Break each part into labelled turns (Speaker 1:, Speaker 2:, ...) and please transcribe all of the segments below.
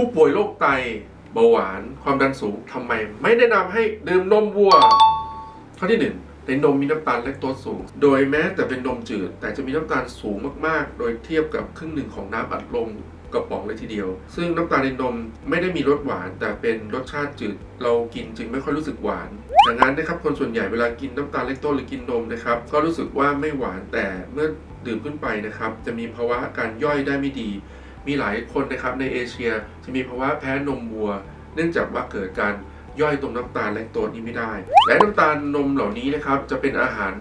Speaker 1: ผู้ป่วยโรคไตเบาหวาน ความดันสูงทำไม ไม่แนะนำให้ดื่มนมวัว ข้อที่หนึ่งในนมมีน้ำตาลแลคโตสสูง โดยแม้แต่เป็นนมจืด แต่จะมีน้ำตาลสูงมากๆ โดยเทียบกับครึ่งหนึ่งของน้ำอัดลมกระป๋องเลยทีเดียว ซึ่งน้ำตาลในนมไม่ได้มีรสหวาน แต่เป็นรสชาติจืด เรากินจึงไม่ค่อยรู้สึกหวาน ดังนั้นนะครับคนส่วนใหญ่เวลากินน้ำตาลแลคโตสหรือกินนมนะครับก็รู้สึกว่าไม่หวานแต่เมื่อดื่มขึ้นไปนะครับ จะมีภาวะการย่อยได้ไม่ดี มีหลายคนนะครับในเอเชียจะมีภาวะแพ้นมวัว เนื่องจากว่าเกิดการย่อยตรงน้ำตาลแลคโตสนี้ไม่ได้ และน้ำตาลนมเหล่านี้นะครับจะเป็นอาหาร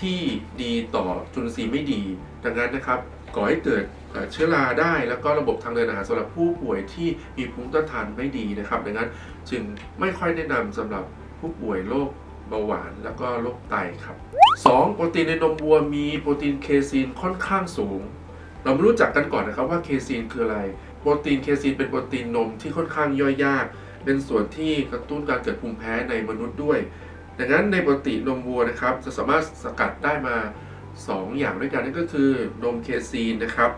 Speaker 1: ที่ดีต่อจุลินทรีย์ไม่ดี ดังนั้นนะครับก่อให้เกิดเชื้อราได้ แล้วก็ระบบทางเดินอาหารสำหรับผู้ป่วยที่มีภูมิต้านทานไม่ดีนะครับ ดังนั้นจึงไม่ค่อยแนะนำสำหรับผู้ป่วยโรคเบาหวานแล้วก็โรคไตครับ 2. โปรตีนในนมวัวมีโปรตีนเคซีนค่อนข้างสูง เรามารู้จักกันก่อนนะครับว่าเคซีนคืออะไร โปรตีนเคซีนเป็นโปรตีนนมที่ค่อนข้างย่อยยาก เป็นส่วนที่กระตุ้นการเกิดภูมิแพ้ในมนุษย์ด้วย ดังนั้นในปกตินมวัวนะครับ จะสามารถสกัดได้มา 2 อย่างด้วยกันนั่นก็คือนมเคซีนนะครับ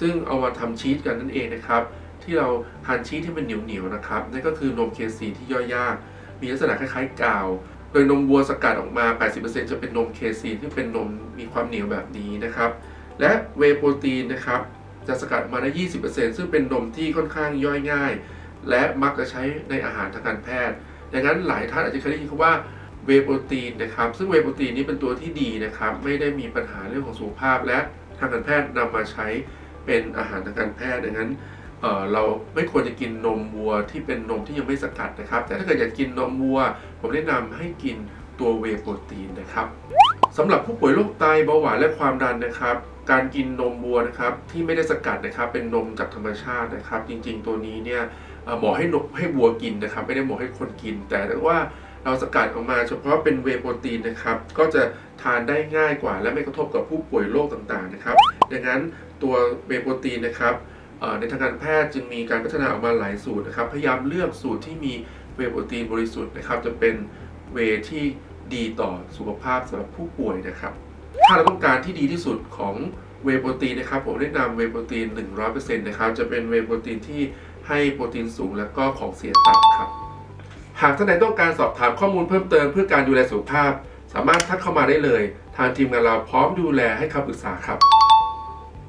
Speaker 1: ซึ่งเอามาทำชีสกันนั่นเองนะครับ ที่เราทานชีสที่มันเหนียวๆนะครับนั่นก็คือนมเคซีนที่ย่อยยาก มีลักษณะคล้ายๆกาวโดยนมวัวสกัดออกมา 80%จะเป็นนมเคซีนที่เป็นนมมีความเหนียวแบบนี้นะครับ และเวโปรตีนนะครับจะสกัดออกมาได้ 20%ซึ่งเป็นนมที่ค่อนข้างย่อยง่าย และมักจะใช้ในอาหารทางการแพทย์ ดังนั้นหลายท่านอาจจะเคยได้ยินคำว่าเวโปรตีนนะครับ ซึ่งเวโปรตีนนี้เป็นตัวที่ดีนะครับ ไม่ได้มีปัญหาเรื่องของสุขภาพ และทางการแพทย์นำมาใช้เป็นอาหารทางการแพทย์ ดังนั้นเเราไม่ควรจะกินนมวัวที่เป็นนมที่ยังไม่สกัดนะครับ แต่ถ้าเกิดอยากกินนมวัว ผมแนะนำให้กินตัวเวโปรตีนนะครับสำหรับผู้ป่วยโรคไตเบาหวานและความดันนะครับ การกินนมวัวนะครับที่ไม่ได้สกัดนะครับเป็นนมจากธรรมชาตินะครับ จริงๆตัวนี้เนี่ยเหมอให้นมให้วัวกินนะครับ ไม่ได้หมอให้คนกิน แต่ถ้าว่าเราสกัดออกมาเฉพาะเป็นเวโปรตีนนะครับ ก็จะทานได้ง่ายกว่า และไม่กระทบกับผู้ป่วยโรคต่างๆนะครับ ดังนั้นตัวเวโปรตีนนะครับในทางการแพทย์จึงมีการพัฒนาออกมาหลายสูตรนะครับ พยายามเลือกสูตรที่มีเวโปรตีนบริสุทธิ์นะครับ จะเป็นเวที่ดีต่อสุขภาพสำหรับผู้ป่วยนะครับ ถ้าเราต้องการที่ดีที่สุดของเวโปรตีนนะครับ ผมแนะนำเวโปรตีน 100%นะครับ จะเป็นเวโปรตีนที่ให้โปรตีนสูงและก็ของเสียต่ำครับ หากท่านใดต้องการสอบถามข้อมูลเพิ่มเติมเพื่อการดูแลสุขภาพ สามารถทักเข้ามาได้เลย ทางทีมงานเราพร้อมดูแลให้คำปรึกษาครับ